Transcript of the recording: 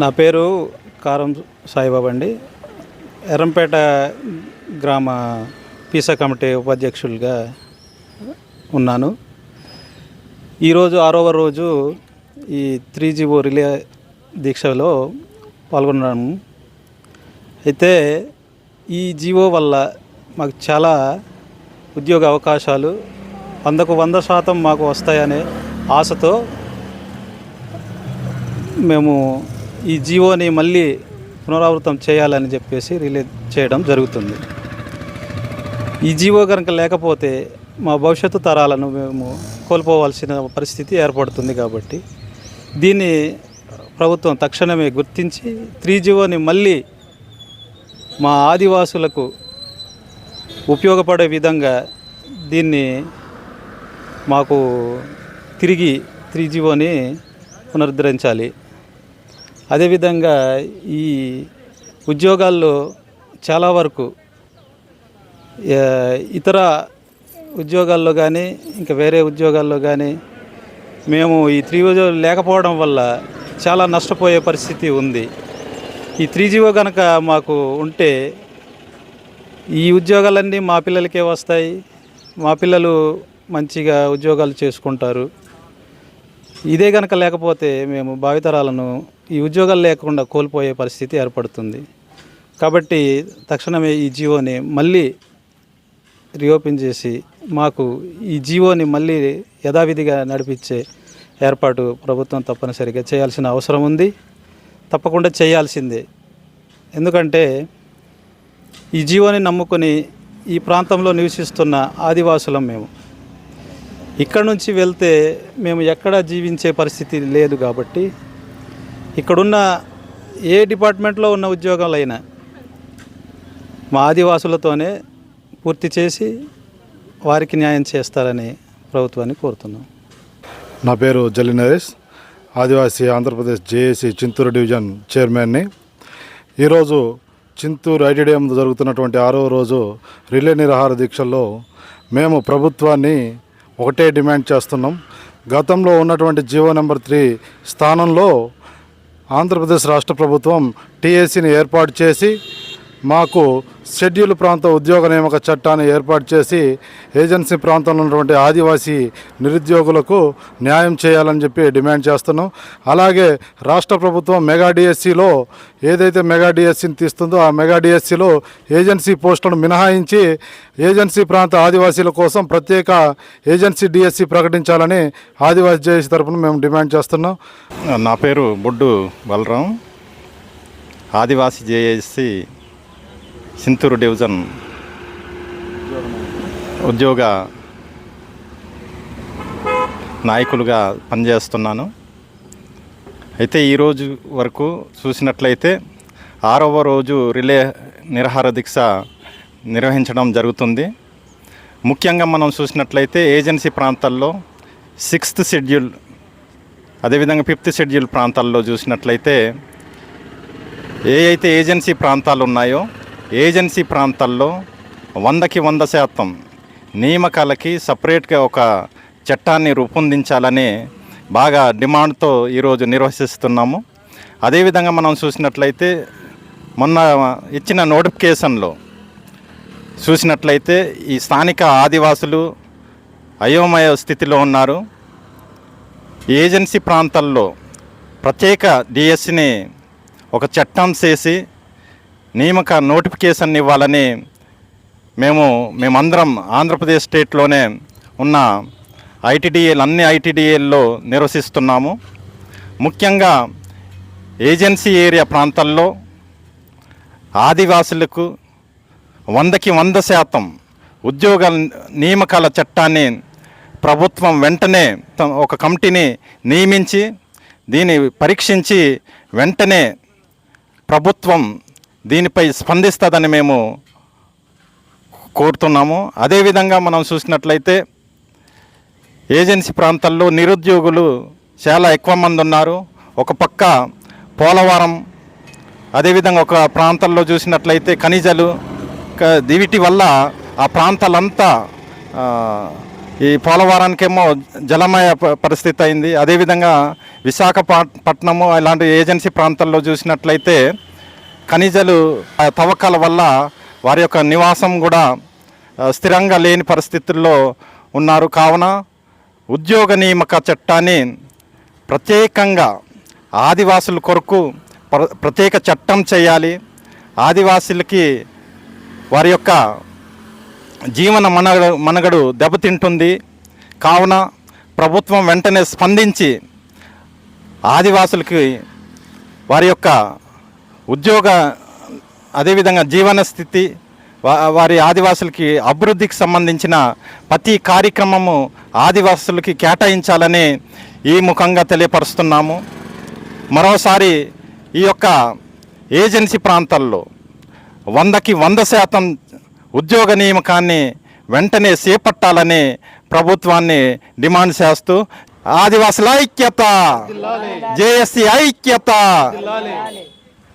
నా పేరు కారం సాయిబాబు అండి. ఎర్రంపేట గ్రామ పీసా కమిటీ ఉపాధ్యక్షులుగా ఉన్నాను. ఈరోజు ఆరవ రోజు ఈ త్రీ జీవో రిలే దీక్షలో పాల్గొన్నాము అయితే ఈ జీవో వల్ల మాకు చాలా ఉద్యోగ అవకాశాలు వందకు వంద శాతం మాకు వస్తాయనే ఆశతో మేము ఈ జీవోని మళ్ళీ పునరావృతం చేయాలని చెప్పేసి రిలీజ్ చేయడం జరుగుతుంది. ఈ జీవో కనుక లేకపోతే మా భవిష్యత్తు తరాలను మేము కోల్పోవాల్సిన పరిస్థితి ఏర్పడుతుంది కాబట్టి దీన్ని ప్రభుత్వం తక్షణమే గుర్తించి త్రీ జీవోని మళ్ళీ మా ఆదివాసులకు ఉపయోగపడే విధంగా దీన్ని మాకు తిరిగి త్రీ జీవోని పునరుద్ధరించాలి. అదేవిధంగా ఈ ఉద్యోగాల్లో చాలా వరకు ఇతర ఉద్యోగాల్లో కానీ ఇంకా వేరే ఉద్యోగాల్లో కానీ మేము ఈ త్రీ జీవో లేకపోవడం వల్ల చాలా నష్టపోయే పరిస్థితి ఉంది. ఈ త్రీ జీవో కనుక మాకు ఉంటే ఈ ఉద్యోగాలన్నీ మా పిల్లలకే వస్తాయి. మా పిల్లలు మంచిగా ఉద్యోగాలు చేసుకుంటారు. ఇదే కనుక లేకపోతే మేము భావితరాలను ఈ ఉద్యోగాలు లేకుండా కోల్పోయే పరిస్థితి ఏర్పడుతుంది. కాబట్టి తక్షణమే ఈ జీవోని మళ్ళీ రీఓపెన్ చేసి మాకు ఈ జీవోని మళ్ళీ యథావిధిగా నడిపించే ఏర్పాటు ప్రభుత్వం తప్పనిసరిగా చేయాల్సిన అవసరం ఉంది. తప్పకుండా చేయాల్సిందే. ఎందుకంటే ఈ జీవోని నమ్ముకొని ఈ ప్రాంతంలో నివసిస్తున్న ఆదివాసులం మేము. ఇక్కడ నుంచి వెళ్తే మేము ఎక్కడ జీవించే పరిస్థితి లేదు కాబట్టి ఇక్కడున్న ఏ డిపార్ట్మెంట్లో ఉన్న ఉద్యోగాలైనా మా ఆదివాసులతోనే పూర్తి చేసి వారికి న్యాయం చేస్తారని ప్రభుత్వాన్ని కోరుతున్నాం. నా పేరు జల్లి నరేష్. ఆదివాసీ ఆంధ్రప్రదేశ్ జేఏసీ చింతూరు డివిజన్ చైర్మన్ని. ఈరోజు చింతూరు ఐటీడీఎం జరుగుతున్నటువంటి ఆరో రోజు రిలే నిరాహార దీక్షల్లో మేము ప్రభుత్వాన్ని ఒకటే డిమాండ్ చేస్తున్నాం. గతంలో ఉన్నటువంటి జీవో నెంబర్ త్రీ స్థానంలో ఆంధ్రప్రదేశ్ రాష్ట్ర ప్రభుత్వం టీఏసీని ఏర్పాటు చేసి మాకు షెడ్యూల్ ప్రాంత ఉద్యోగ నియామక చట్టాన్ని ఏర్పాటు చేసి ఏజెన్సీ ప్రాంతంలో ఉన్నటువంటి ఆదివాసీ నిరుద్యోగులకు న్యాయం చేయాలని చెప్పి డిమాండ్ చేస్తున్నాం. అలాగే రాష్ట్ర ప్రభుత్వం మెగా డిఎస్సిలో ఏదైతే మెగా డిఎస్సిని తీస్తుందో ఆ మెగా డిఎస్సిలో ఏజెన్సీ పోస్టులను మినహాయించి ఏజెన్సీ ప్రాంత ఆదివాసీల కోసం ప్రత్యేక ఏజెన్సీ డిఎస్సి ప్రకటించాలని ఆదివాసీ జేఏసీ తరఫున మేము డిమాండ్ చేస్తున్నాం. నా పేరు బొడ్డు బలరాం. ఆదివాసీ జేఏసీ సింతూరు డివిజన్ ఉద్యోగ నాయకులుగా పనిచేస్తున్నాను. అయితే ఈరోజు వరకు చూసినట్లయితే ఆరవ రోజు రిలే నిరహార దీక్ష నిర్వహించడం జరుగుతుంది. ముఖ్యంగా మనం చూసినట్లయితే ఏజెన్సీ ప్రాంతాల్లో సిక్స్త్ షెడ్యూల్ అదేవిధంగా ఫిఫ్త్ షెడ్యూల్ ప్రాంతాల్లో చూసినట్లయితే ఏ అయితే ఏజెన్సీ ప్రాంతాలు ఉన్నాయో ఏజెన్సీ ప్రాంతాల్లో వందకి వంద శాతం నియామకాలకి సపరేట్గా ఒక చట్టాన్ని రూపొందించాలని బాగా డిమాండ్తో ఈరోజు నిర్వహిస్తున్నాము. అదేవిధంగా మనం చూసినట్లయితే మొన్న ఇచ్చిన నోటిఫికేషన్లో చూసినట్లయితే ఈ స్థానిక ఆదివాసులు అయోమయ స్థితిలో ఉన్నారు. ఏజెన్సీ ప్రాంతాల్లో ప్రత్యేక డిఎస్సిని ఒక చట్టం చేసి నియామక నోటిఫికేషన్ ఇవ్వాలని మేము మేమందరం ఆంధ్రప్రదేశ్ స్టేట్లోనే ఉన్న ఐటీడీఏలు అన్ని ఐటీడీఏల్లో నిర్వసిస్తున్నాము ముఖ్యంగా ఏజెన్సీ ఏరియా ప్రాంతాల్లో ఆదివాసులకు వందకి వంద శాతం ఉద్యోగ నియామకాల చట్టాన్ని ప్రభుత్వం వెంటనే త- ఒక కమిటీని నియమించి దీన్ని పరీక్షించి వెంటనే ప్రభుత్వం దీనిపై స్పందిస్తుందని మేము కోరుతున్నాము. అదేవిధంగా మనం చూసినట్లయితే ఏజెన్సీ ప్రాంతాల్లో నిరుద్యోగులు చాలా ఎక్కువ మంది ఉన్నారు. ఒక పక్క పోలవరం అదేవిధంగా ఒక ప్రాంతాల్లో చూసినట్లయితే ఖనిజాలు దీవిటి వీటి వల్ల ఆ ప్రాంతాలంతా ఈ పోలవరానికేమో జలమయ పరిస్థితి అయింది. అదేవిధంగా విశాఖపట్నము ఇలాంటి ఏజెన్సీ ప్రాంతాల్లో చూసినట్లయితే ఖనిజాలు తవ్వకాల వల్ల వారి యొక్క నివాసం కూడా స్థిరంగా లేని పరిస్థితుల్లో ఉన్నారు. కావున ఉద్యోగ నియామక చట్టాన్ని ప్రత్యేకంగా ఆదివాసుల కొరకు ప్ర- ప్రత్యేక చట్టం చేయాలి. ఆదివాసులకి వారి యొక్క జీవన మనగడు మనగడు దెబ్బతింటుంది. కావున ప్రభుత్వం వెంటనే స్పందించి ఆదివాసులకి వారి యొక్క ఉద్యోగ అదేవిధంగా జీవన స్థితి వారి ఆదివాసులకి అభివృద్ధికి సంబంధించిన ప్రతి కార్యక్రమము ఆదివాసులకి కేటాయించాలని ఈ ముఖంగా తెలియపరుస్తున్నాము. మరోసారి ఈ యొక్క ఏజెన్సీ ప్రాంతాల్లో వందకి వంద శాతం ఉద్యోగ నియామకాన్ని వెంటనే చేపట్టాలని ప్రభుత్వాన్ని డిమాండ్ చేస్తూ ఆదివాసుల ఐక్యత జేఎస్సీ ఐక్యత.